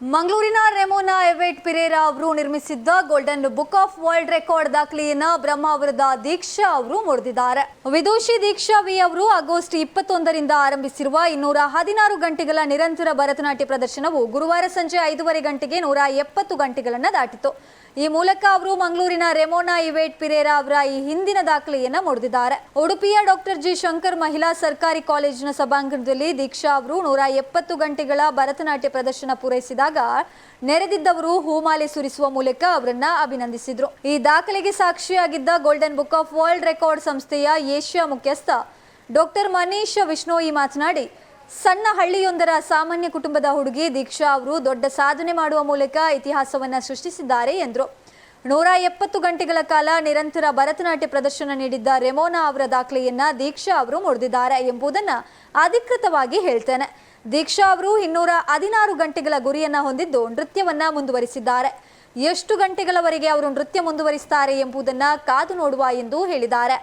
ಮಂಗಳೂರಿನ ರೆಮೋನಾ ಎವೆಟ್ ಪಿರೇರಾ ಅವರು ನಿರ್ಮಿಸಿದ್ದ golden book of world record ದಾಖಲೆಯನ್ನ ಬ್ರಹ್ಮಾವರದ ದೀಕ್ಷಾ ಅವರು ಮುರಿದಿದ್ದಾರೆ. ವಿದೂಷಿ ದೀಕ್ಷಾ ವಿ ಅವರು ಆಗಸ್ಟ್ ಇಪ್ಪತ್ತೊಂದರಿಂದ ಆರಂಭಿಸಿರುವ ಇನ್ನೂರ ಹದಿನಾರು ಗಂಟೆಗಳ ನಿರಂತರ ಭರತನಾಟ್ಯ ಪ್ರದರ್ಶನವು ಗುರುವಾರ ಸಂಜೆ ಐದೂವರೆ ಗಂಟೆಗೆ ನೂರ ಎಪ್ಪತ್ತು ಗಂಟೆಗಳನ್ನು ದಾಟಿತು. ಈ ಮೂಲಕ ಅವರು ಮಂಗಳೂರಿನ ರೆಮೋನಾ ಇವೇಟ್ ಪಿರೇರಾ ಅವರ ಈ ಹಿಂದಿನ ದಾಖಲೆಯನ್ನ ಮುರಿದಿದ್ದಾರೆ. ಉಡುಪಿಯ ಡಾಕ್ಟರ್ ಜಿ ಶಂಕರ್ ಮಹಿಳಾ ಸರ್ಕಾರಿ ಕಾಲೇಜಿನ ಸಭಾಂಗಣದಲ್ಲಿ ದೀಕ್ಷಾ ಅವರು ನೂರ ಎಪ್ಪತ್ತು ಗಂಟೆಗಳ ಭರತನಾಟ್ಯ ಪ್ರದರ್ಶನ ಪೂರೈಸಿದಾಗ ನೆರೆದಿದ್ದವರು ಹೂಮಾಲೆ ಸುರಿಸುವ ಮೂಲಕ ಅವರನ್ನ ಅಭಿನಂದಿಸಿದ್ರು. ಈ ದಾಖಲೆಗೆ ಸಾಕ್ಷಿಯಾಗಿದ್ದ golden book of world record ಸಂಸ್ಥೆಯ ಏಷ್ಯಾ ಮುಖ್ಯಸ್ಥ ಡಾಕ್ಟರ್ ಮನೀಶ್ ವಿಷ್ಣೋಯಿ ಮಾತನಾಡಿ, ಸಣ್ಣ ಹಳ್ಳಿಯೊಂದರ ಸಾಮಾನ್ಯ ಕುಟುಂಬದ ಹುಡುಗಿ ದೀಕ್ಷಾ ಅವರು ದೊಡ್ಡ ಸಾಧನೆ ಮಾಡುವ ಮೂಲಕ ಇತಿಹಾಸವನ್ನ ಸೃಷ್ಟಿಸಿದ್ದಾರೆ ಎಂದರು. ನೂರ ಎಪ್ಪತ್ತು ಗಂಟೆಗಳ ಕಾಲ ನಿರಂತರ ಭರತನಾಟ್ಯ ಪ್ರದರ್ಶನ ನೀಡಿದ್ದ ರೆಮೋನಾ ಅವರ ದಾಖಲೆಯನ್ನ ದೀಕ್ಷಾ ಅವರು ಮುರಿದಿದ್ದಾರೆ ಎಂಬುದನ್ನ ಅಧಿಕೃತವಾಗಿ ಹೇಳ್ತೇನೆ. ದೀಕ್ಷಾ ಅವರು ಇನ್ನೂರ ಹದಿನಾರು ಗಂಟೆಗಳ ಗುರಿಯನ್ನ ಹೊಂದಿದ್ದು ನೃತ್ಯವನ್ನ ಮುಂದುವರಿಸಿದ್ದಾರೆ. ಎಷ್ಟು ಗಂಟೆಗಳವರೆಗೆ ಅವರು ನೃತ್ಯ ಮುಂದುವರಿಸ್ತಾರೆ ಎಂಬುದನ್ನ ಕಾದು ನೋಡುವ ಎಂದು ಹೇಳಿದ್ದಾರೆ.